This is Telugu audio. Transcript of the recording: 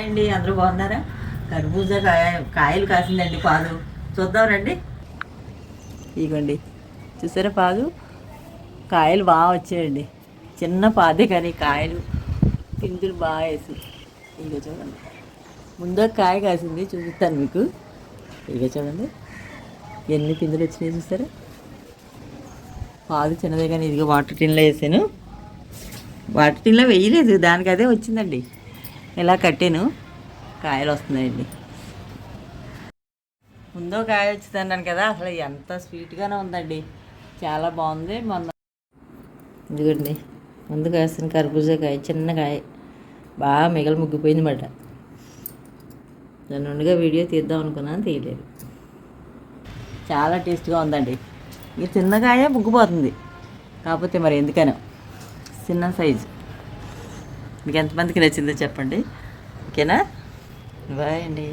హాయ్ అండి అందరూ బాగున్నారా? కర్బూజా కాయ కాయలు కాసిందండి పాదు చూద్దాం రండి. ఇగోండి. చూసారా పాదు కాయలు బాగా వచ్చాయండి. చిన్న పాదే కానీ కాయలు పిందులు బాగా వేసి ఇగో చూడండి. ముందు కాయ కాసింది చూపిస్తాను మీకు. ఇక చూడండి. ఎన్ని పిందులు వచ్చినాయి చూసారా? పాదు చిన్నదే కానీ ఇదిగో వాటర్ టిన్లో వేసాను. వాటర్ టిన్లో వేయలేదు. దానికి అదే వచ్చిందండి. ఇలా కట్టాను? కాయలు వస్తున్నాయండి. ముందో కాయ వచ్చిందన్నాను కదా అసలు ఎంత స్వీట్గానే ఉందండి. చాలా బాగుంది. మొన్న ఇదిగోండి ముందు కాసిన కర్బూజా కాయ చిన్న కాయ. బాగా మిగలు ముగ్గిపోయింది మాట. దాని వీడియో తీద్దాం అనుకున్నాను తీయలేదు. చాలా టేస్ట్గా ఉందండి. ఈ చిన్న కాయ ముగ్గిపోతుంది. కాకపోతే మరి ఎందుకనో. చిన్న సైజు. మీకు ఎంతమందికి నచ్చిందో చెప్పండి. ఓకేనా? బాయ్ అండి.